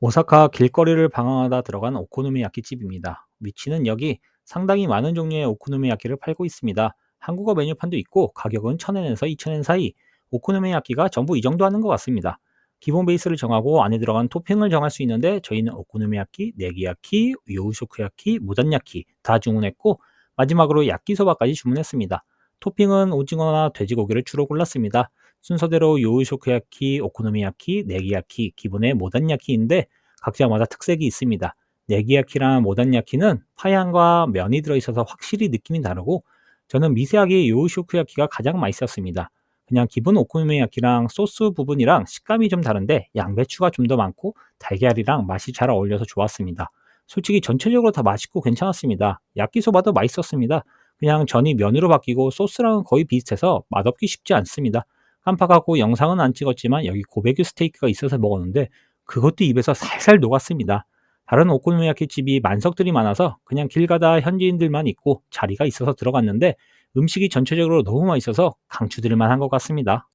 오사카 길거리를 방황하다 들어간 오코노미야키 집입니다. 위치는 여기 상당히 많은 종류의 오코노미야키를 팔고 있습니다. 한국어 메뉴판도 있고 가격은 1000엔에서 2000엔 사이. 오코노미야키가 전부 이 정도 하는 것 같습니다. 기본 베이스를 정하고 안에 들어간 토핑을 정할 수 있는데 저희는 오코노미야키, 네기야키, 요우쇼크야키, 모단야키 다 주문했고 마지막으로 야끼소바까지 주문했습니다. 토핑은 오징어나 돼지고기를 주로 골랐습니다. 순서대로 요우쇼크야키, 오코노미야키, 네기야키, 기본의 모단야키인데 각자마다 특색이 있습니다. 네기야키랑 모단야키는 파향과 면이 들어있어서 확실히 느낌이 다르고 저는 미세하게 요우쇼크야키가 가장 맛있었습니다. 그냥 기본 오코노미야키랑 소스 부분이랑 식감이 좀 다른데 양배추가 좀 더 많고 달걀이랑 맛이 잘 어울려서 좋았습니다. 솔직히 전체적으로 다 맛있고 괜찮았습니다. 야끼소바도 맛있었습니다. 그냥 전이 면으로 바뀌고 소스랑은 거의 비슷해서 맛없기 쉽지 않습니다. 깜빡하고 영상은 안 찍었지만 여기 고베규 스테이크가 있어서 먹었는데 그것도 입에서 살살 녹았습니다. 다른 오코노미야키 집이 만석들이 많아서 그냥 길 가다 현지인들만 있고 자리가 있어서 들어갔는데 음식이 전체적으로 너무 맛있어서 강추드릴 만한 것 같습니다.